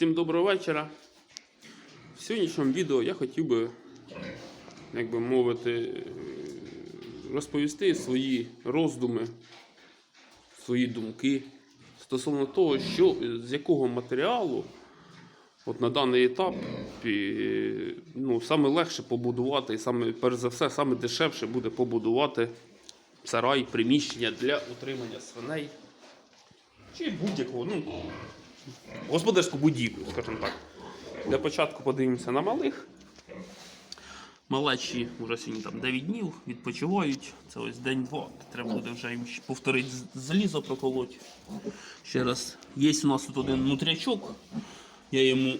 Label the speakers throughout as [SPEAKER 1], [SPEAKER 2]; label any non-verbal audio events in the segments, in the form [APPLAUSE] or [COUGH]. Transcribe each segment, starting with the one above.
[SPEAKER 1] Всім доброго вечора. В сьогоднішньому відео я хотів би, як би мовити, е, розповісти свої роздуми, свої думки стосовно того, що, з якого матеріалу от на даний етап ну, саме легше побудувати, і саме, перш за все, саме дешевше буде побудувати сарай, приміщення для утримання свиней чи будь-якого, ну, господарську будівлю, скажімо так. Для початку подивимося на малих. Малечі вже сьогодні там 9 днів відпочивають. Це ось день-два. Треба буде вже їм повторити залізо проколоть. Ще раз. Є у нас тут один нутрячок. Я йому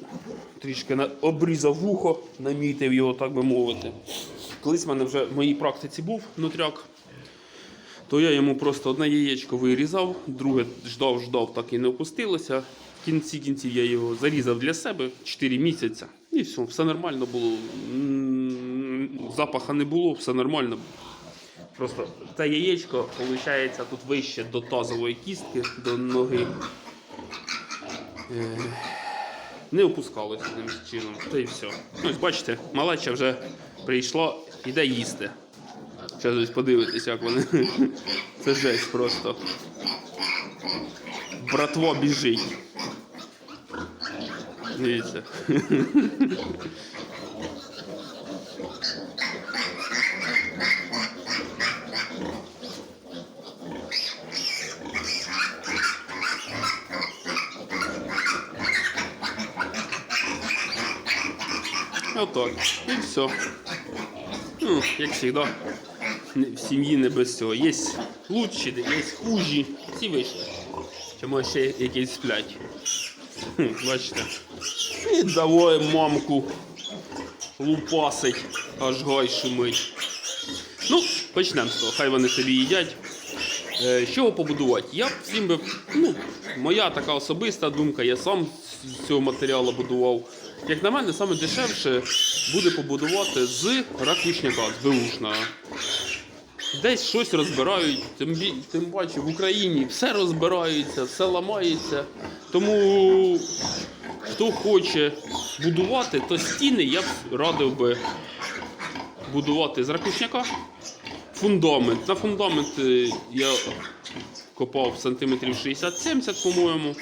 [SPEAKER 1] трішки обрізав вухо, намітив його, так би мовити. Колись в мене вже в моїй практиці був нутряк, то я йому просто одне яєчко вирізав, друге ждав, ждав, так і не опустилося. Кінці кінців я його зарізав для себе 4 місяці. І все, все нормально було. Запаха не було, все нормально. Просто те яєчко, виходить, тут вище до тазової кістки, до ноги. Е, Не опускалося тим чином. Та й все. Ось бачите, малеча вже прийшла, іде їсти. Зараз ось подивитись, як вони. [LAUGHS] Це жесть просто. Братво біжить. Дивіться. Отак. І все. Ну, як завжди, в сім'ї не без цього. Є лучші, є хужі. Всі вийшли. Чому ще якісь сплять. Бачите. І давай мамку лупасить, аж гай шумить. Ну, почнемо з того. Хай вони собі їдять. Е, З чого побудувати? Я всім би, ну, моя така особиста думка, я сам з цього матеріалу будував. Як на мене, саме дешевше буде побудувати з ракушняка, з беушного. Десь щось розбирають, тим, тим паче в Україні все розбирається, все ламається. Тому хто хоче будувати, то стіни я б радив би будувати з ракушняка. Фундамент. На фундамент е, я копав сантиметрів 60-70, по-моєму.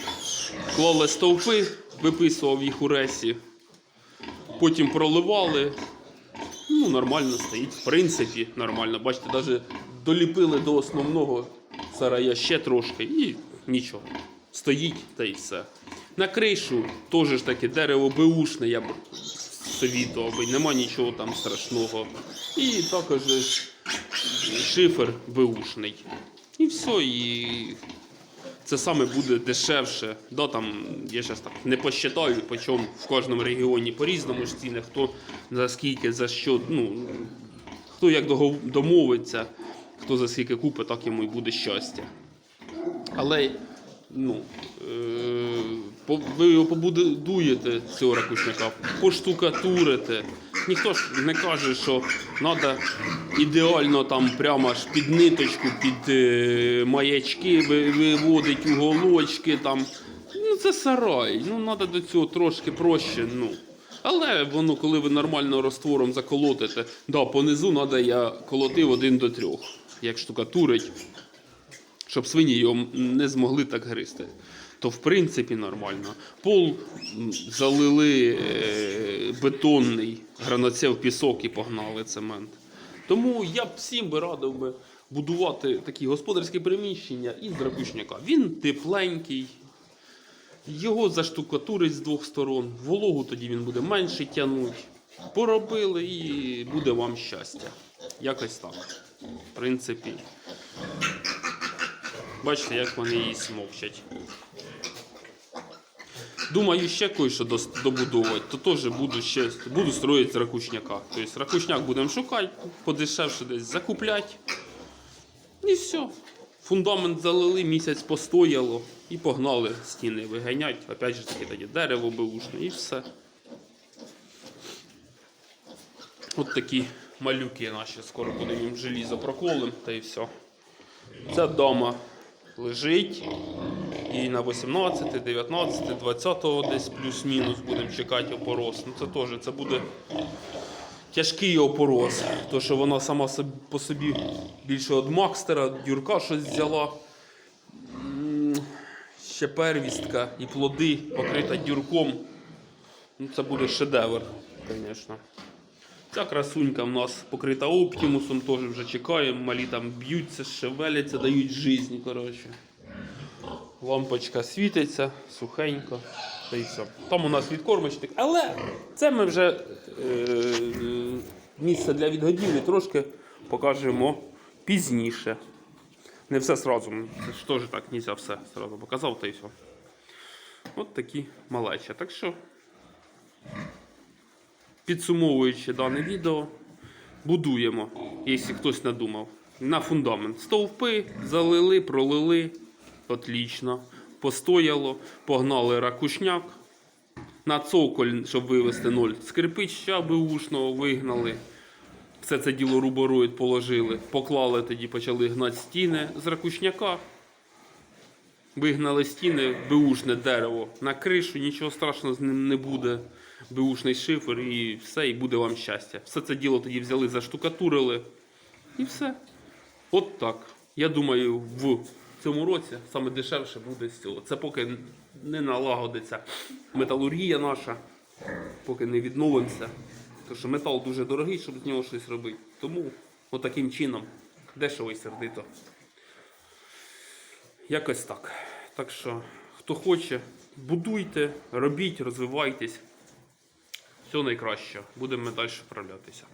[SPEAKER 1] Клали стовпи, виписував їх у ресі. Потім проливали. Ну, нормально стоїть. В принципі, нормально. Бачите, навіть доліпили до основного сарая ще трошки і нічого. Стоїть та й все. На кришу теж ж таки дерево беушне, я б совітував би, нема нічого там страшного. І також шифер беушний. І все, і це саме буде дешевше. Да, там, я зараз так не посчитаю, по чому в кожному регіоні по-різному ж ціни, хто за скільки, за що, ну, хто як домовиться, хто за скільки купить, так йому і буде щастя. Але ну, е, ви його побудуєте, цього ракушника, поштукатурите. Ніхто ж не каже, що треба ідеально там прямо аж під ниточку, під е, маячки ви- виводить уголочки там. Ну це сарай. Ну треба до цього трошки проще. Ну. Але воно, коли ви нормально розтвором заколотите, да, понизу треба я колотив один до трьох, як штукатурить щоб свині його не змогли так гризти. То в принципі нормально. Пол залили е, бетонний, граноцев пісок і погнали цемент. Тому я б всім би радив би будувати такі господарські приміщення із дракушняка. Він тепленький, його заштукатурить з двох сторон, вологу тоді він буде менше тягнути. Поробили і буде вам щастя. Якось так. В принципі. Бачите, як вони її смокчать. Думаю, ще кое-що добудовувати, то теж буду ще буду строїти з ракушняка. Тобто ракушняк будемо шукати, подешевше десь закупляти. І все. Фундамент залили, місяць постояло і погнали стіни виганять. Опять же таки тоді дерево беушне і все. От такі малюки наші. Скоро будемо їм желізо проколим та і все. Це вдома лежить. І на 18, 19, 20 десь плюс-мінус будемо чекати опорос. Ну це теж це буде тяжкий опорос, тому що вона сама по собі більше від Макстера, Дюрка щось взяла. Ще первістка і плоди покрита дюрком. Ну, це буде шедевр, звісно. Ця красунька в нас покрита оптимусом, теж вже чекаємо. Малі там б'ються, шевеляться, дають життя, коротше. Лампочка світиться, сухенько. Та й все. Там у нас відкормочник. Але це ми вже е, місце для відгодівлі трошки покажемо пізніше. Не все сразу. Це ж теж так, нельзя все сразу показав, та й все. От такі малечі. Так що, підсумовуючи дане відео, будуємо, якщо хтось надумав, на фундамент. Стовпи залили, пролили. Отлично. Постояло, погнали ракушняк. На цоколь, щоб вивести ноль. Скрипича беушного вигнали. Все це діло рубороїд положили. Поклали тоді, почали гнати стіни з ракушняка. Вигнали стіни, беушне дерево на кришу, нічого страшного з ним не буде. Беушний шифер і все, і буде вам щастя. Все це діло тоді взяли, заштукатурили. І все. От так. Я думаю, в цьому році саме дешевше буде з цього. Це поки не налагодиться металургія наша, поки не відновимося. Тому що метал дуже дорогий, щоб з нього щось робити. Тому отаким чином дешево і сердито. Якось так. Так що, хто хоче, будуйте, робіть, розвивайтесь. Все найкраще. Будемо далі вправлятися.